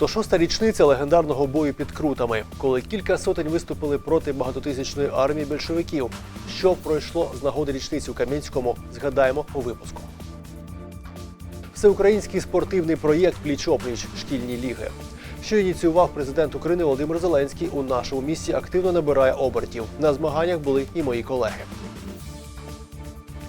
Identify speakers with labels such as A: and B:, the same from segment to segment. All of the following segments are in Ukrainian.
A: 106-та річниця легендарного бою під Крутами, коли кілька сотень виступили проти багатотисячної армії більшовиків. Що пройшло з нагоди річниці у Кам'янському, згадаємо у випуску. Всеукраїнський спортивний проєкт Пліч-опліч шкільні ліги, що ініціював президент України Володимир Зеленський у нашому місті, активно набирає обертів. На змаганнях були і мої колеги.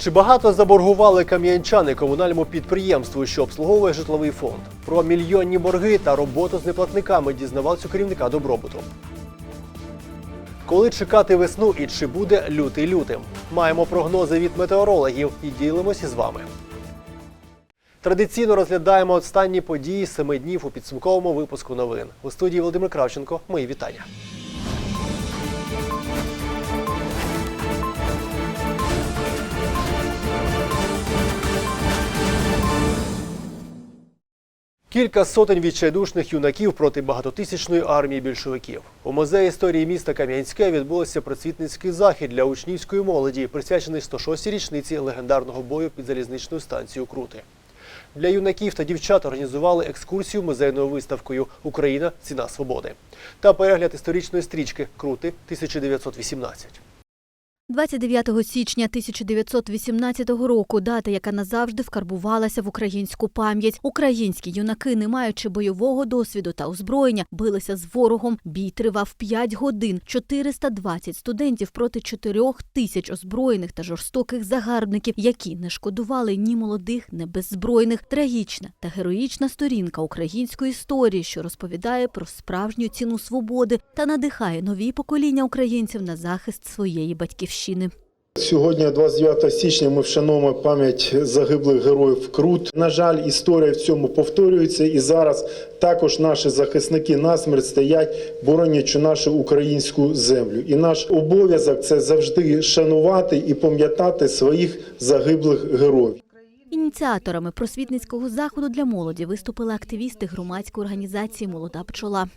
A: Чи багато заборгували кам'янчани комунальному підприємству, що обслуговує житловий фонд? Про мільйонні борги та роботу з неплатниками дізнавався керівника добробуту. Коли чекати весну і чи буде лютий лютим? Маємо прогнози від метеорологів і ділимося з вами. Традиційно розглядаємо останні події семи днів у підсумковому випуску новин. У студії Володимир Кравченко. Мої вітання. Кілька сотень відчайдушних юнаків проти багатотисячної армії більшовиків. У музеї історії міста Кам'янське відбулося просвітницький захід для учнівської молоді, присвячений 106-й річниці легендарного бою під залізничною станцією Крути. Для юнаків та дівчат організували екскурсію музейною виставкою Україна ціна свободи та перегляд історичної стрічки Крути 1918.
B: 29 січня 1918 року дата, яка назавжди вкарбувалася в українську пам'ять. Українські юнаки, не маючи бойового досвіду та озброєння, билися з ворогом. Бій тривав 5 годин. 420 студентів проти 4 тисяч озброєних та жорстоких загарбників, які не шкодували ні молодих, ні беззбройних. Трагічна та героїчна сторінка української історії, що розповідає про справжню ціну свободи та надихає нові покоління українців на захист своєї батьківщини.
C: Сьогодні, 29 січня, ми вшановуємо пам'ять загиблих героїв Крут. На жаль, історія в цьому повторюється, і зараз також наші захисники насмерть стоять, боронячи нашу українську землю. І наш обов'язок це завжди шанувати і пам'ятати своїх загиблих героїв.
B: Ініціаторами просвітницького заходу для молоді виступили активісти громадської організації Молода пчола.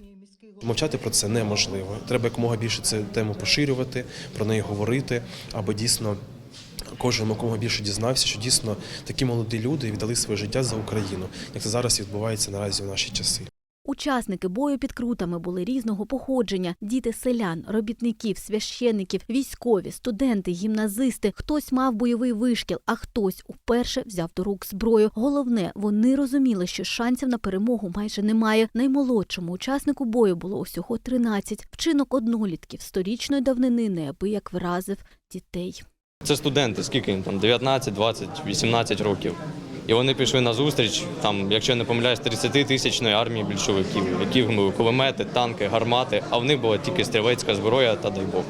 D: Мовчати про це неможливо. Треба якомога більше цю тему поширювати, про неї говорити, аби дійсно кожен якомога більше дізнався, що дійсно такі молоді люди віддали своє життя за Україну, як це зараз відбувається наразі в наші часи.
B: Учасники бою під крутами були різного походження: діти селян, робітників, священиків, військові, студенти, гімназисти. Хтось мав бойовий вишкіл, а хтось уперше взяв до рук зброю. Головне, вони розуміли, що шансів на перемогу майже немає. Наймолодшому учаснику бою було усього 13. Вчинок однолітків сторічної давнини неабияк вразив дітей.
E: Це студенти, скільки їм там 19, 20, 18 років. І вони пішли на зустріч, там, якщо я не помиляюсь, 30-тисячної армії більшовиків, які були кулемети, танки, гармати, а в них була тільки стрілецька зброя та дай Бог.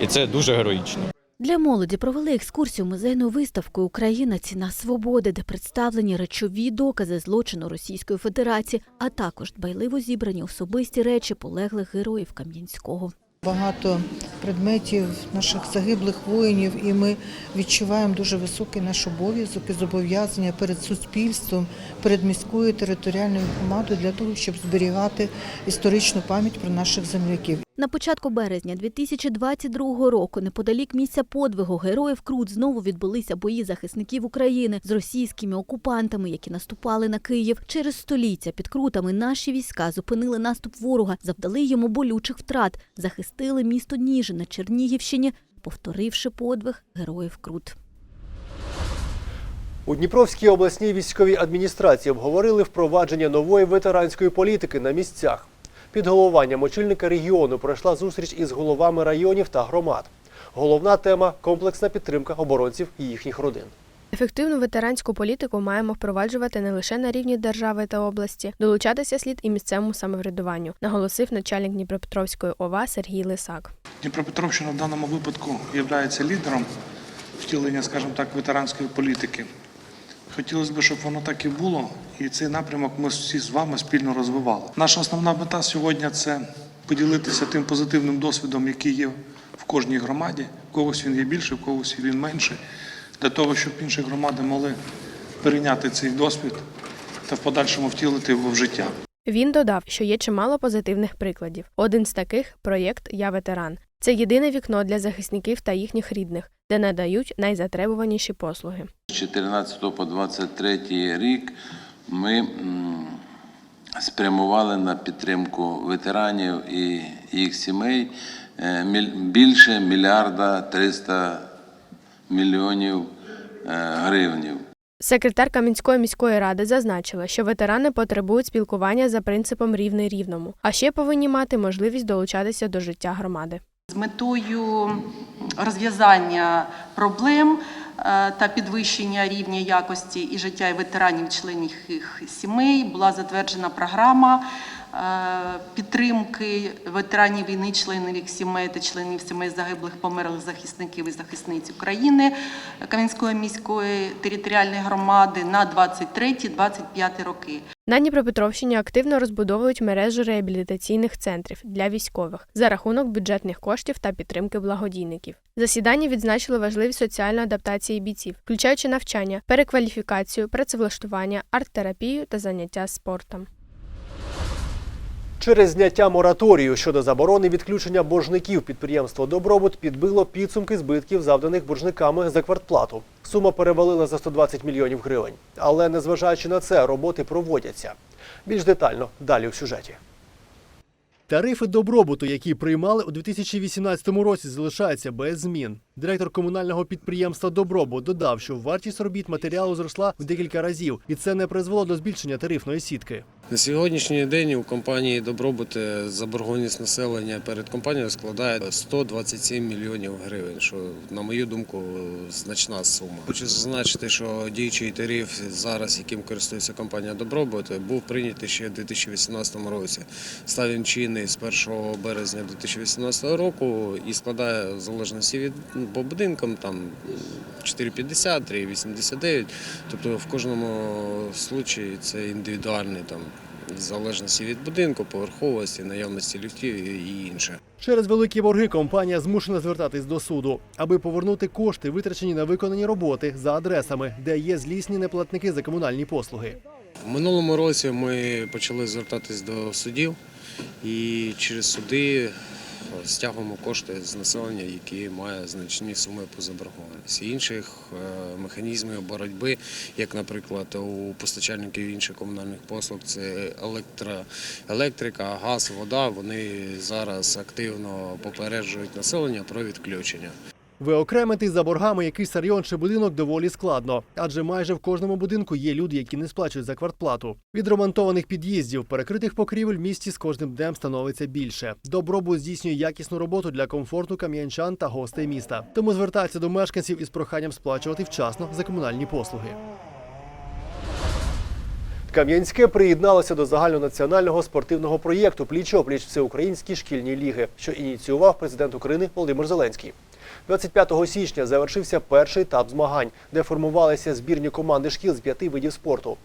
E: І це дуже героїчно.
B: Для молоді провели екскурсію музейною виставкою Україна ціна свободи, де представлені речові докази злочину Російської Федерації, а також дбайливо зібрані особисті речі полеглих героїв Кам'янського.
F: Багато предметів наших загиблих воїнів, і ми відчуваємо дуже високий наш обов'язок і зобов'язання перед суспільством, перед міською територіальною громадою для того, щоб зберігати історичну пам'ять про наших земляків.
B: На початку березня 2022 року, неподалік місця подвигу героїв Крут знову відбулися бої захисників України з російськими окупантами, які наступали на Київ. Через століття під крутами наші війська зупинили наступ ворога, завдали йому болючих втрат, захистили місто Ніжин на Чернігівщині, повторивши подвиг героїв Крут.
A: У Дніпровській обласній військовій адміністрації обговорили впровадження нової ветеранської політики на місцях. Під головуванням очільника регіону пройшла зустріч із головами районів та громад. Головна тема комплексна підтримка оборонців і їхніх родин.
G: Ефективну ветеранську політику маємо впроваджувати не лише на рівні держави та області, долучатися слід і місцевому самоврядуванню, наголосив начальник Дніпропетровської ОВА Сергій Лисак.
H: Дніпропетровщина в даному випадку є лідером втілення, скажімо так, ветеранської політики. Хотілося б, щоб воно так і було, і цей напрямок ми всі з вами спільно розвивали. Наша основна мета сьогодні це поділитися тим позитивним досвідом, який є в кожній громаді. В когось він є більше, в когось він менший, для того, щоб інші громади могли перейняти цей досвід та в подальшому втілити його в життя.
G: Він додав, що є чимало позитивних прикладів. Один з таких проєкт Я ветеран. Це єдине вікно для захисників та їхніх рідних, де надають найзатребуваніші послуги.
I: З 14 по 23 рік ми спрямували на підтримку ветеранів і їх сімей е, більше мільярда 300 мільйонів е, гривнів.
G: Секретар Кам'янської міської ради зазначила, що ветерани потребують спілкування за принципом рівний рівному, а ще повинні мати можливість долучатися до життя громади.
J: З метою розв'язання проблем е, та підвищення рівня якості і життя і ветеранів членів їх сімей була затверджена програма е, підтримки ветеранів війни, членів їх сімей та членів сімей загиблих померлих захисників і захисниць України Кам'янської міської територіальної громади на 23-25 роки.
G: На Дніпропетровщині активно розбудовують мережу реабілітаційних центрів для військових за рахунок бюджетних коштів та підтримки благодійників. Засідання відзначили важливість соціальної адаптації бійців, включаючи навчання, перекваліфікацію, працевлаштування, арт-терапію та заняття спортом.
A: Через зняття мораторію щодо заборони відключення боржників підприємство Добробут підбило підсумки збитків, завданих боржниками за квартплату. Сума перевалила за 120 мільйонів гривень. Але незважаючи на це, роботи проводяться. Більш детально далі у сюжеті. Тарифи добробуту, які приймали у 2018 році, залишаються без змін. Директор комунального підприємства Добробут додав, що вартість робіт матеріалу зросла в декілька разів, і це не призвело до збільшення тарифної сітки.
K: На сьогоднішній день у компанії Добробут заборгованість населення перед компанією складає 127 мільйонів гривень, що, на мою думку, значна сума. Хочу зазначити, що діючий тариф зараз, яким користується компанія Добробут, був прийнятий ще в 2018 році. Став він чинний з 1 березня 2018 року і складає в залежності від ну, по будинкам там 4,50, 3,89. Тобто в кожному случаї це індивідуальний там. В залежності від будинку, поверховості, наявності ліфтів і інше.
A: Через великі борги компанія змушена звертатись до суду, аби повернути кошти, витрачені на виконані роботи за адресами, де є злісні неплатники за комунальні послуги.
K: В минулому році ми почали звертатись до судів і через суди стягуємо кошти з населення, які має значні суми по заборгованості. Інших е, механізмів боротьби, як, наприклад, у постачальників інших комунальних послуг, це електро, електрика, газ, вода. Вони зараз активно попереджують населення про відключення.
A: Виокремити за боргами якийсь район чи будинок доволі складно, адже майже в кожному будинку є люди, які не сплачують за квартплату. Від ремонтованих під'їздів, перекритих покрівель в місті з кожним днем становиться більше. Добробут здійснює якісну роботу для комфорту кам'янчан та гостей міста. Тому звертається до мешканців із проханням сплачувати вчасно за комунальні послуги. Кам'янське приєдналося до загальнонаціонального спортивного проєкту Пліч-опліч Всеукраїнські шкільні ліги, що ініціював президент України Володимир Зеленський. 25 січня завершився перший етап змагань, де формувалися збірні команди шкіл з п'яти видів спорту.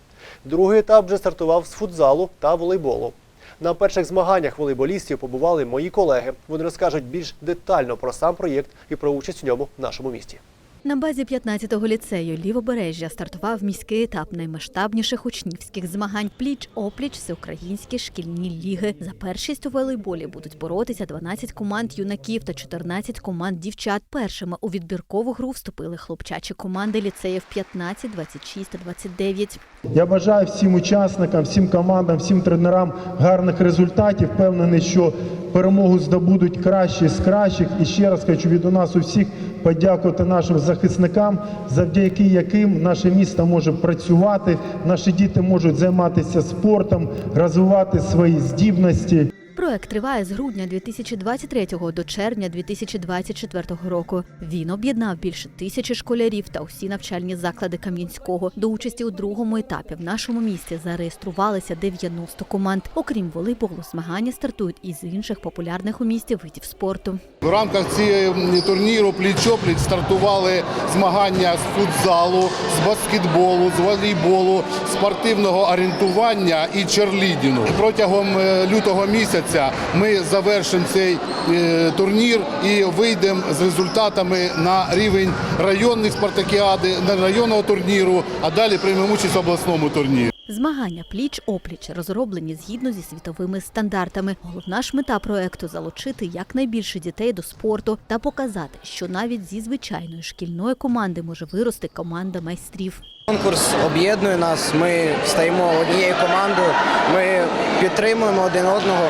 A: Другий етап вже стартував з футзалу та волейболу. На перших змаганнях волейболістів побували мої колеги. Вони розкажуть більш детально про сам проєкт і про участь у ньому в нашому місті.
B: На базі 15-го ліцею Лівобережжя стартував міський етап наймасштабніших учнівських змагань пліч-опліч всеукраїнські шкільні ліги. За першість у волейболі будуть боротися 12 команд юнаків та 14 команд дівчат. Першими у відбіркову гру вступили хлопчачі команди ліцеїв 15, 26 та 29.
C: Я бажаю всім учасникам, всім командам, всім тренерам гарних результатів. Впевнений, що перемогу здобудуть кращі з кращих. І ще раз хочу від у нас усіх подякувати нашим захисникам, завдяки яким наше місто може працювати, наші діти можуть займатися спортом, розвивати свої здібності.
B: Проект триває з грудня 2023 до червня 2024 року. Він об'єднав більше тисячі школярів та усі навчальні заклади Кам'янського. До участі у другому етапі в нашому місті зареєструвалися 90 команд. Окрім волейболу, змагання стартують із інших популярних у місті видів спорту.
L: В рамках цього турніру пліч-опліч стартували змагання з футзалу, з баскетболу, з волейболу, спортивного орієнтування і черлідінгу. Протягом е, лютого місяця ми завершимо цей е, турнір і вийдемо з результатами на рівень районних спартакіади, районного турніру, а далі приймемо участь в обласному турнірі.
B: Змагання пліч-опліч розроблені згідно зі світовими стандартами. Головна ж мета проекту залучити якнайбільше дітей до спорту та показати, що навіть зі звичайної шкільної команди може вирости команда майстрів.
M: Конкурс об'єднує нас. Ми стаємо однією командою. Ми підтримуємо один одного.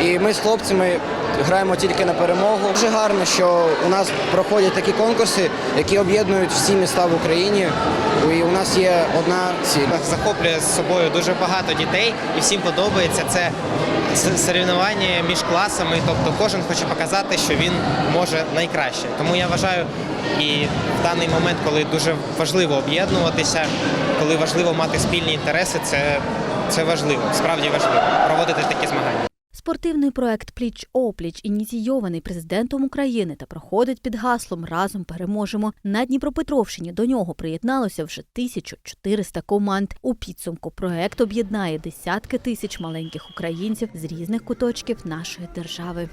M: І ми з хлопцями граємо тільки на перемогу. Дуже гарно, що у нас проходять такі конкурси, які об'єднують всі міста в Україні. І у нас є одна ціль.
N: захоплює з собою дуже багато дітей, і всім подобається це соревнування між класами. Тобто кожен хоче показати, що він може найкраще. Тому я вважаю, і в даний момент, коли дуже важливо об'єднуватися, коли важливо мати спільні інтереси, це, це важливо, справді важливо проводити такі змагання.
B: Спортивний проект Пліч опліч ініційований президентом України та проходить під гаслом Разом переможемо. На Дніпропетровщині до нього приєдналося вже 1400 команд. У підсумку проект об'єднає десятки тисяч маленьких українців з різних куточків нашої держави.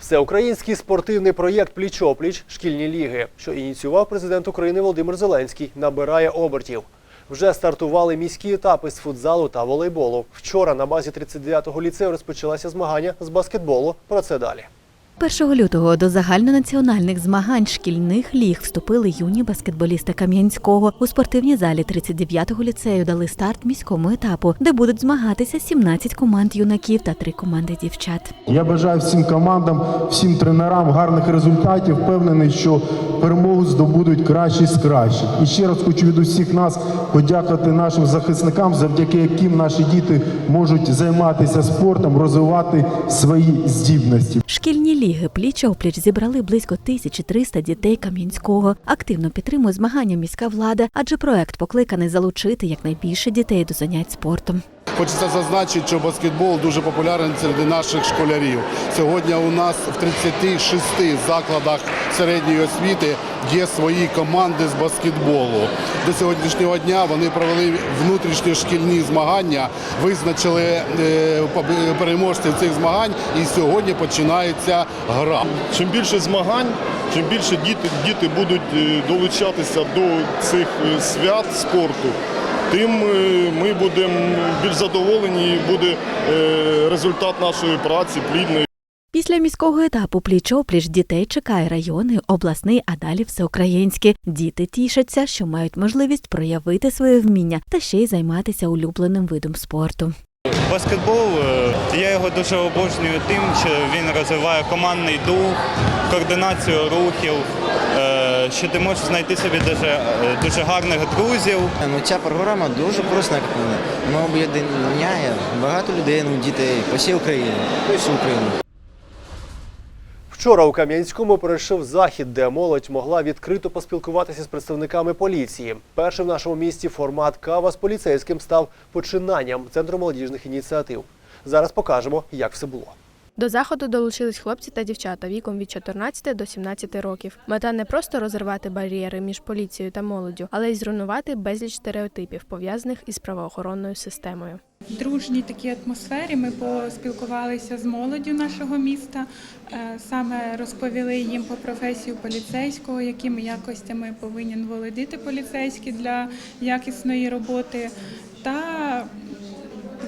A: Всеукраїнський спортивний проєкт Пліч-опліч шкільні ліги, що ініціював президент України Володимир Зеленський, набирає обертів. Вже стартували міські етапи з футзалу та волейболу. Вчора на базі 39-го ліцею розпочалося змагання з баскетболу. Про це далі.
B: 1 лютого до загальнонаціональних змагань шкільних ліг вступили юні баскетболісти Кам'янського. У спортивній залі 39-го ліцею дали старт міському етапу, де будуть змагатися 17 команд юнаків та 3 команди дівчат.
C: Я бажаю всім командам, всім тренерам гарних результатів. Впевнений, що перемогу здобудуть кращі з кращих. І ще раз хочу від усіх нас подякувати нашим захисникам, завдяки яким наші діти можуть займатися спортом, розвивати свої здібності.
B: Шкільні ліги пліч-опліч зібрали близько 1300 дітей Кам'янського. Активно підтримує змагання міська влада, адже проект покликаний залучити якнайбільше дітей до занять спортом.
L: Хочеться зазначити, що баскетбол дуже популярний серед наших школярів. Сьогодні у нас в 36 закладах середньої освіти є свої команди з баскетболу. До сьогоднішнього дня вони провели внутрішньошкільні змагання, визначили е, переможців цих змагань, і сьогодні починається гра.
O: Чим більше змагань, чим більше діти, діти будуть е, долучатися до цих е, свят спорту, тим е, ми будемо більш задоволені і буде е, результат нашої праці плідний.
B: Після міського етапу пліч-опліч дітей чекає районний, обласний, а далі всеукраїнський. Діти тішаться, що мають можливість проявити своє вміння та ще й займатися улюбленим видом спорту.
P: Баскетбол е, я його дуже обожнюю тим, що він розвиває командний дух, координацію рухів, що ти можеш знайти собі дуже, е, дуже гарних друзів.
M: Ну, ця програма дуже корисна, як. Вона об'єднає багато людей, ну, дітей по всій Україні, по всю Україну.
A: Вчора у Кам'янському пройшов захід, де молодь могла відкрито поспілкуватися з представниками поліції. Перший в нашому місті формат кава з поліцейським став починанням центру молодіжних ініціатив. Зараз покажемо, як все було.
G: До заходу долучились хлопці та дівчата віком від 14 до 17 років. Мета не просто розірвати бар'єри між поліцією та молоддю, але й зруйнувати безліч стереотипів, пов'язаних із правоохоронною системою.
Q: В дружній такій атмосфері ми поспілкувалися з молоддю нашого міста, е, саме розповіли їм по професію поліцейського, якими якостями повинен володіти поліцейський для якісної роботи, та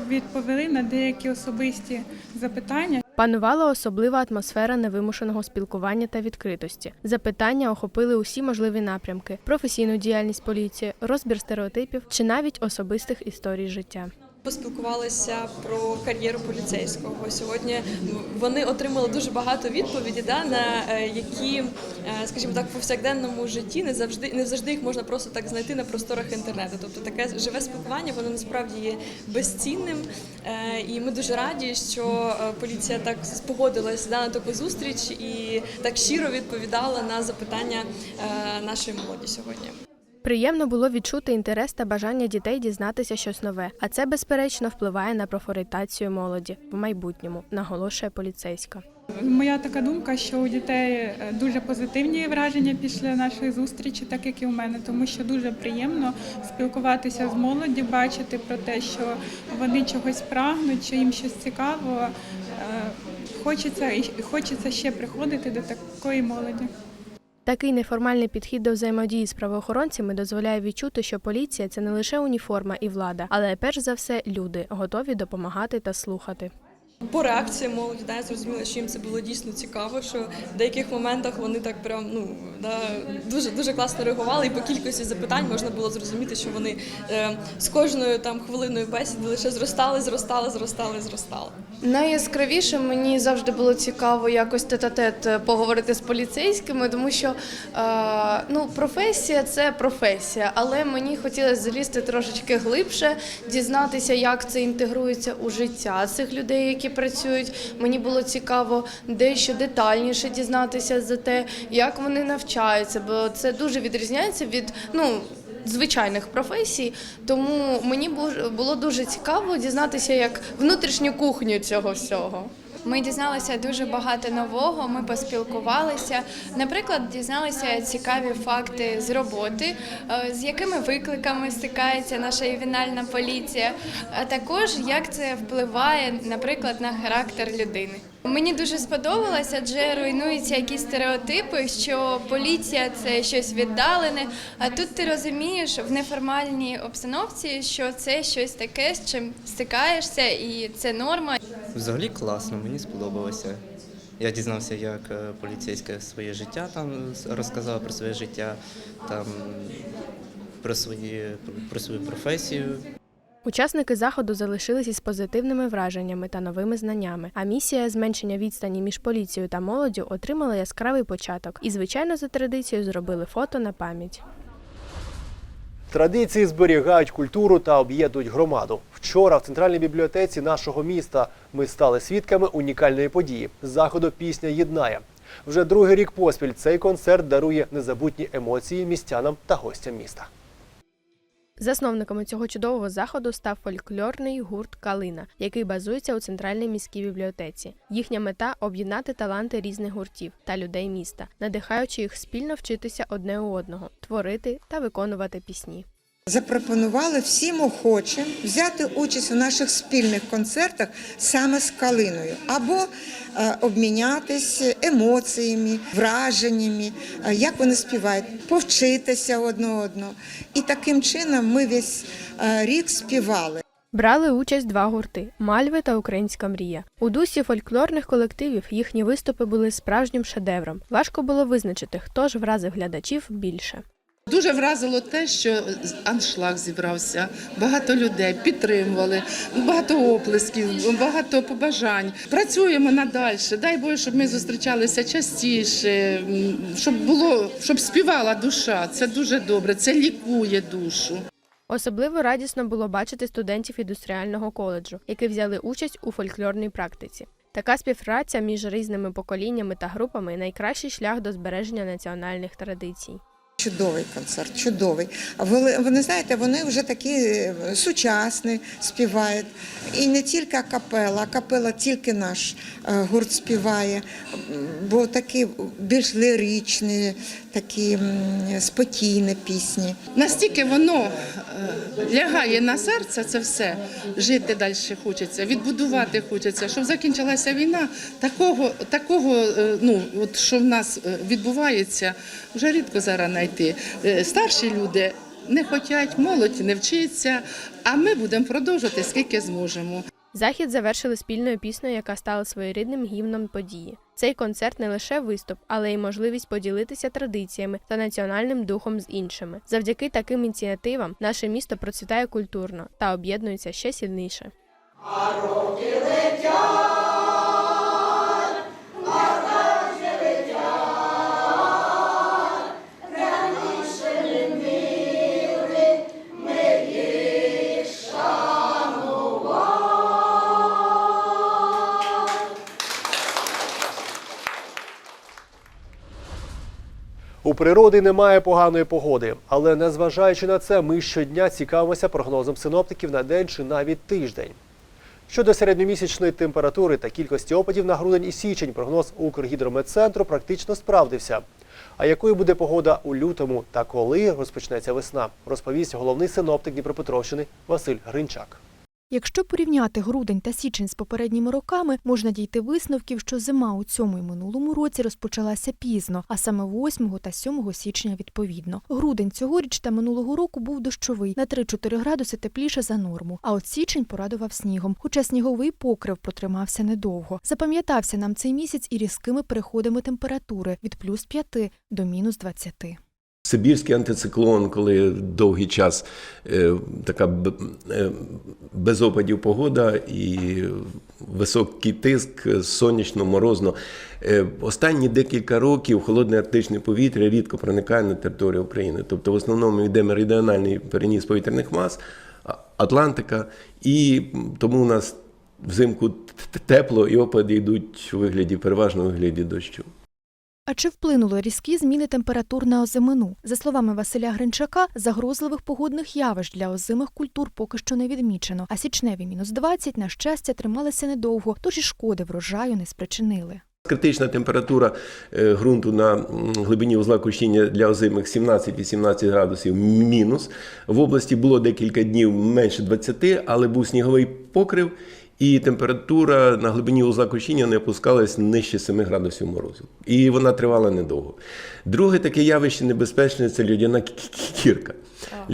Q: відповіли на деякі особисті запитання.
G: Панувала особлива атмосфера невимушеного спілкування та відкритості. Запитання охопили усі можливі напрямки: професійну діяльність поліції, розбір стереотипів чи навіть особистих історій життя.
R: Поспілкувалися про кар'єру поліцейського. Сьогодні вони отримали дуже багато відповідей, да, на е, які, е, скажімо так, в повсякденному житті не завжди не завжди їх можна просто так знайти на просторах інтернету. Тобто таке живе спілкування, воно насправді є безцінним. І ми дуже раді, що е, поліція так спогодилась да, на таку зустріч і так щиро відповідала на запитання е, нашої молоді сьогодні.
G: Приємно було відчути інтерес та бажання дітей дізнатися щось нове, а це безперечно впливає на профорітацію молоді в майбутньому, наголошує поліцейська.
Q: Моя така думка, що у дітей е, дуже позитивні враження після нашої зустрічі, так як і у мене, тому що дуже приємно спілкуватися з молоддю, бачити про те, що вони чогось прагнуть, що їм щось цікаво. Е, Хочеться хочеться ще приходити до такої молоді.
G: Такий неформальний підхід до взаємодії з правоохоронцями дозволяє відчути, що поліція це не лише уніформа і влада, але перш за все люди, готові допомагати та слухати.
R: По реакції молоді, да, я зрозуміла, що їм це було дійсно цікаво, що в деяких моментах вони так прям ну да, дуже дуже класно реагували, і по кількості запитань можна було зрозуміти, що вони е, з кожною там хвилиною бесіди лише зростали, зростали, зростали, зростали.
S: Найяскравіше мені завжди було цікаво якось тет-а-тет поговорити з поліцейськими, тому що е, ну, професія це професія, але мені хотілося залізти трошечки глибше, дізнатися, як це інтегрується у життя цих людей, які працюють. Мені було цікаво дещо детальніше дізнатися за те, як вони навчаються, бо це дуже відрізняється від ну. Звичайних професій, тому мені бу- було дуже цікаво дізнатися як внутрішню кухню цього всього.
T: Ми дізналися дуже багато нового. Ми поспілкувалися. Наприклад, дізналися цікаві факти з роботи, е, з якими викликами стикається наша ювенальна поліція, а також як це впливає, наприклад, на характер людини. Мені дуже сподобалося, адже руйнуються якісь стереотипи, що поліція це щось віддалене. А тут ти розумієш в неформальній обстановці, що це щось таке, з чим стикаєшся, і це норма.
U: Взагалі класно, мені сподобалося. Я дізнався, як е, поліцейське своє життя там розказав про своє життя, там про свої про свою професію.
G: Учасники заходу залишились із позитивними враженнями та новими знаннями. А місія зменшення відстані між поліцією та молоддю отримала яскравий початок і, звичайно, за традицією зробили фото на пам'ять.
A: Традиції зберігають культуру та об'єднують громаду. Вчора в центральній бібліотеці нашого міста ми стали свідками унікальної події заходу Пісня єднає. Вже другий рік поспіль цей концерт дарує незабутні емоції містянам та гостям міста.
G: Засновниками цього чудового заходу став фольклорний гурт Калина, який базується у центральній міській бібліотеці. Їхня мета об'єднати таланти різних гуртів та людей міста, надихаючи їх спільно вчитися одне у одного, творити та виконувати пісні.
V: Запропонували всім охочим взяти участь у наших спільних концертах саме з калиною, або е, обмінятись емоціями, враженнями, е, як вони співають, повчитися одне одного. І таким чином ми весь е, рік співали.
G: Брали участь два гурти Мальви та Українська мрія. У дусі фольклорних колективів їхні виступи були справжнім шедевром. Важко було визначити, хто ж вразив глядачів більше.
W: Дуже вразило те, що аншлаг зібрався, багато людей підтримували, багато оплесків, багато побажань. Працюємо надалі. Дай Боже, щоб ми зустрічалися частіше, щоб було, щоб співала душа. Це дуже добре, це лікує душу.
G: Особливо радісно було бачити студентів індустріального коледжу, які взяли участь у фольклорній практиці. Така співпраця між різними поколіннями та групами найкращий шлях до збереження національних традицій.
V: Чудовий концерт, чудовий. Вони знаєте, вони вже такі е, сучасні співають. І не тільки акапела, акапела тільки наш е, гурт співає, бо такі більш ліричні, такі спокійні пісні.
W: Настільки воно е, лягає на серце, це все жити далі хочеться, відбудувати хочеться, щоб закінчилася війна. Такого, такого ну от що в нас відбувається, вже рідко зараз знайти. Е, Старші люди не хочуть, молодь не вчиться, а ми будемо продовжувати скільки зможемо.
G: Захід завершили спільною піснею, яка стала своєрідним гімном події. Цей концерт не лише виступ, але й можливість поділитися традиціями та національним духом з іншими. Завдяки таким ініціативам наше місто процвітає культурно та об'єднується ще сильніше.
A: У природи немає поганої погоди, але незважаючи на це, ми щодня цікавимося прогнозом синоптиків на день чи навіть тиждень. Щодо середньомісячної температури та кількості опадів на грудень і січень, прогноз Укргідрометцентру практично справдився. А якою буде погода у лютому та коли розпочнеться весна, розповість головний синоптик Дніпропетровщини Василь Гринчак.
X: Якщо порівняти грудень та січень з попередніми роками, можна дійти висновків, що зима у цьому і минулому році розпочалася пізно, а саме 8 та 7 січня відповідно. Грудень цьогоріч та минулого року був дощовий на 3-4 градуси тепліше за норму. А от січень порадував снігом, хоча сніговий покрив протримався недовго. Запам'ятався нам цей місяць і різкими переходами температури від плюс 5 до мінус 20.
Y: Сибірський антициклон, коли довгий час е, така е, без опадів погода і високий тиск, сонячно, морозно. Е, останні декілька років холодне арктичне повітря рідко проникає на територію України. Тобто, в основному йде меридіональний переніс повітряних мас, Атлантика, і тому у нас взимку тепло і опади йдуть у вигляді, переважно у вигляді дощу.
X: А чи вплинули різкі зміни температур на озимину? За словами Василя Гринчака, загрозливих погодних явищ для озимих культур поки що не відмічено, а січневі мінус 20, на щастя, трималися недовго, тож і шкоди врожаю не спричинили.
Y: Критична температура е, ґрунту на глибині узла кущіння для озимих 17-18 градусів мінус. В області було декілька днів менше 20, але був сніговий покрив, і температура на глибині узла кущіння не опускалась нижче 7 градусів морозу. І вона тривала недовго. Друге таке явище небезпечне це льодяна кі- кірка.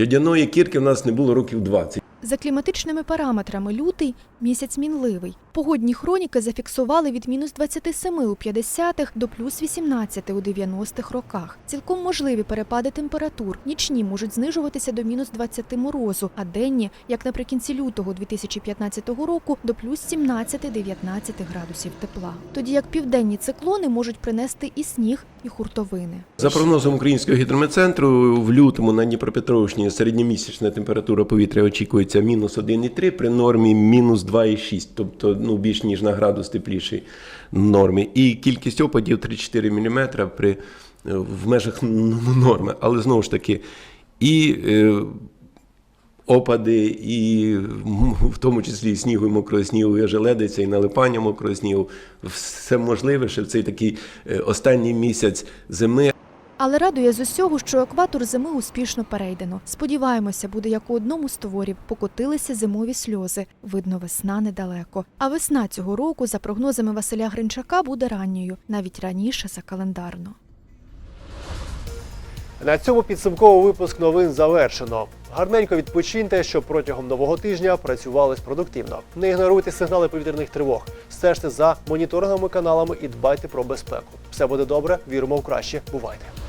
Y: Льодяної кірки в нас не було років 20.
X: За кліматичними параметрами лютий місяць мінливий. Погодні хроніки зафіксували від мінус 27 у 50-х до плюс 18 у 90-х роках. Цілком можливі перепади температур. Нічні можуть знижуватися до мінус 20 морозу, а денні, як наприкінці лютого 2015 року, до плюс 17-19 градусів тепла. Тоді як південні циклони можуть принести і сніг, і хуртовини.
Y: За прогнозом Українського гідрометцентру, в лютому на Дніпропетровщині середньомісячна температура повітря очікується мінус 1,3 при нормі мінус 2,6, тобто ну, більш ніж на градус теплішій нормі. І кількість опадів 3-4 мм при, е, в межах норми. Але знову ж таки, і е, опади, і в тому числі і снігу, і мокрого снігу, і ожеледиця, і налипання мокрого снігу. Все можливе, що в цей такий е, останній місяць зими.
X: Але радує з усього, що екватор зими успішно перейдено. Сподіваємося, буде як у одному з творів покотилися зимові сльози. Видно, весна недалеко. А весна цього року, за прогнозами Василя Гринчака, буде ранньою, навіть раніше за календарно.
A: На цьому підсумковий випуск новин завершено. Гарненько відпочиньте, щоб протягом нового тижня працювали продуктивно. Не ігноруйте сигнали повітряних тривог, стежте за моніторинговими каналами і дбайте про безпеку. Все буде добре, віримо в краще. Бувайте!